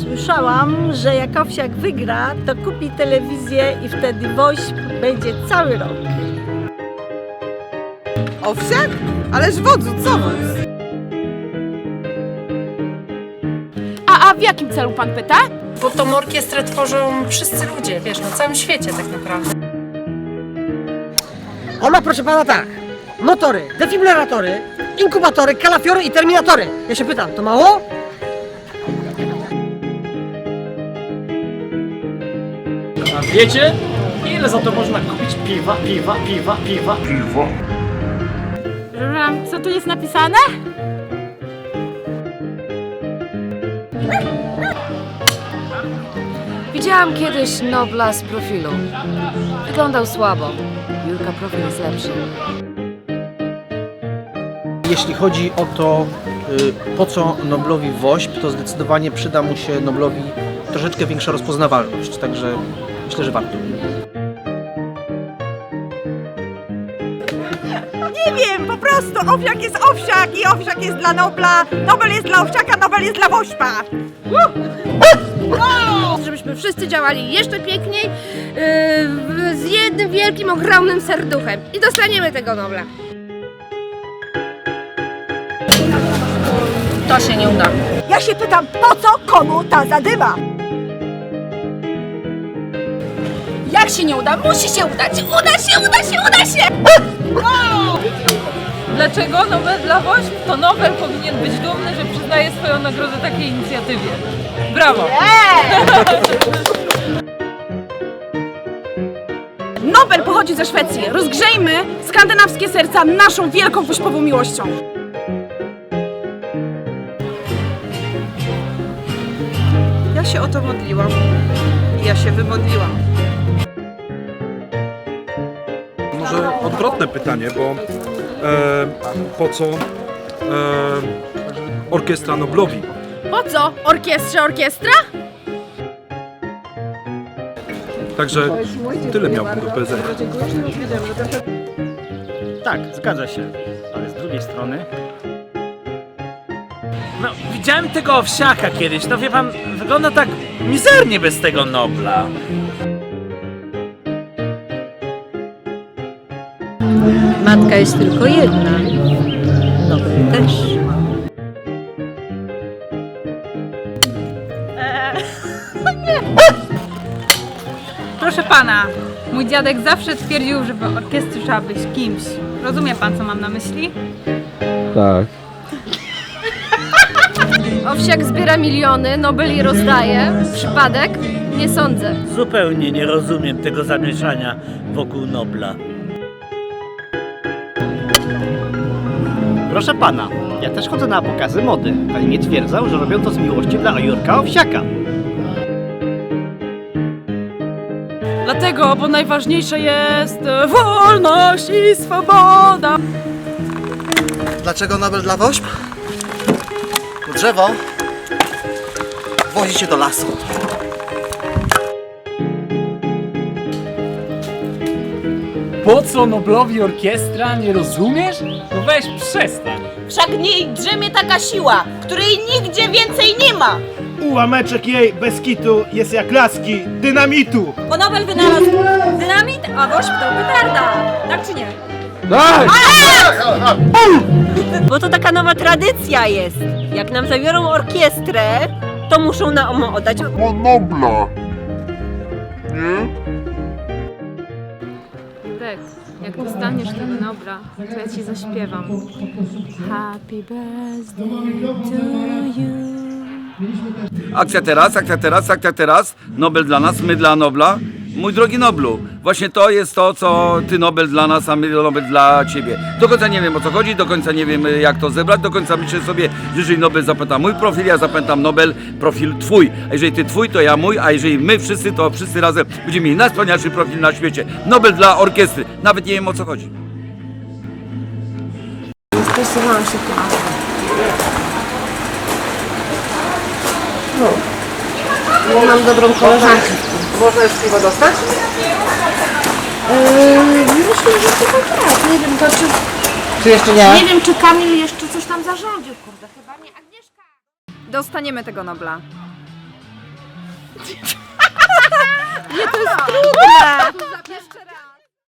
Słyszałam, że jak Owsiak wygra, to kupi telewizję i wtedy WOŚP będzie cały rok. Owsiak? Ależ wodzu, co wóz? A, a w jakim celu pan pyta? Bo tą orkiestrę tworzą wszyscy ludzie, wiesz, na całym świecie tak naprawdę. On ma, proszę pana, tak. Motory, defibrylatory, inkubatory, kalafiory i terminatory. Ja się pytam, to mało? A wiecie, ile za to można kupić piwa, piwa, piwa, piwa? Przepraszam, co tu jest napisane? Widziałam kiedyś Nobla z profilu. Wyglądał słabo. Jurka profil jest lepszy. Jeśli chodzi o to, y, po co Noblowi WOŚP, to zdecydowanie przyda mu się Noblowi troszeczkę większa rozpoznawalność, także myślę, że warto. Nie wiem, po prostu Owsiak jest Owsiak i Owsiak jest dla Nobla, Nobel jest dla Owsiaka, Nobel jest dla Wośpa. żebyśmy wszyscy działali jeszcze piękniej yy, z jednym wielkim, ogromnym serduchem i dostaniemy tego Nobla. To się nie uda. Ja się pytam, po co komu ta zadyma? Jak się nie uda? Musi się udać! Uda się, uda się, uda się! Dlaczego Nobel dla WOŚP? To Nobel powinien być dumny, że przyznaje swoją nagrodę takiej inicjatywie. Brawo! Nobel pochodzi ze Szwecji. Rozgrzejmy skandynawskie serca naszą wielką wośpową miłością. Się o to modliłam. Ja się wymodliłam. Może odwrotne pytanie, bo e, po co e, orkiestra Noblowi? Po co? Orkiestrze, orkiestra? Także tyle miałbym do powiedzenia. Tak, zgadza się. Ale z drugiej strony... No, widziałem tego owsiaka kiedyś, no wie pan, wygląda tak mizernie bez tego Nobla. Matka jest tylko jedna. Nobel też. Proszę pana, mój dziadek zawsze twierdził, że w orkiestrze trzeba być kimś. Rozumie pan, co mam na myśli? Owsiak zbiera miliony, Nobel je rozdaje. Przypadek? Nie sądzę. Zupełnie nie rozumiem tego zamieszania wokół Nobla. Proszę pana, ja też chodzę na pokazy mody, ale nie twierdzą, że robią to z miłości dla Jurka Owsiaka. Dlatego, bo najważniejsza jest e, wolność i swoboda. Dlaczego Nobel dla WOŚP? Bo drzewo wozi się do lasu. Po co Noblowi orkiestra, nie rozumiesz? No weź przestań. Wszak w niej drzemie taka siła, której nigdzie więcej nie ma. Ułameczek jej bez kitu jest jak laski dynamitu. Bo Nobel wynalazł dynamit, a Wośp to petarda. Tak czy nie? Bo to taka nowa tradycja jest. Jak nam zabiorą orkiestrę, to muszą nam oddać Tak, jak dostaniesz tego Nobla, to ja ci zaśpiewam. Happy birthday to you. Akcja teraz, akcja teraz, akcja teraz. Nobel dla nas, my dla Nobla. Mój drogi Noblu, właśnie to jest to, co ty Nobel dla nas, a my Nobel dla ciebie. Do końca nie wiem o co chodzi, do końca nie wiem jak to zebrać, do końca myślę sobie, że jeżeli Nobel zapęta mój profil, ja zapętam Nobel profil twój. A jeżeli ty twój, to ja mój, a jeżeli my wszyscy, to wszyscy razem będziemy mieli najwspanialszy profil na świecie. Nobel dla orkiestry. Nawet nie wiem o co chodzi. Stresowałam się trochę. Mam dobrą koleżankę. Można już piwo dostać? Yy, myślę, że chyba tak. Nie wiem, to czy... Czy jeszcze nie? Nie wiem, czy Kamil jeszcze coś tam zarządził, kurde, chyba nie. Agnieszka! Dostaniemy tego Nobla. nie, to jest trudne! Jeszcze raz.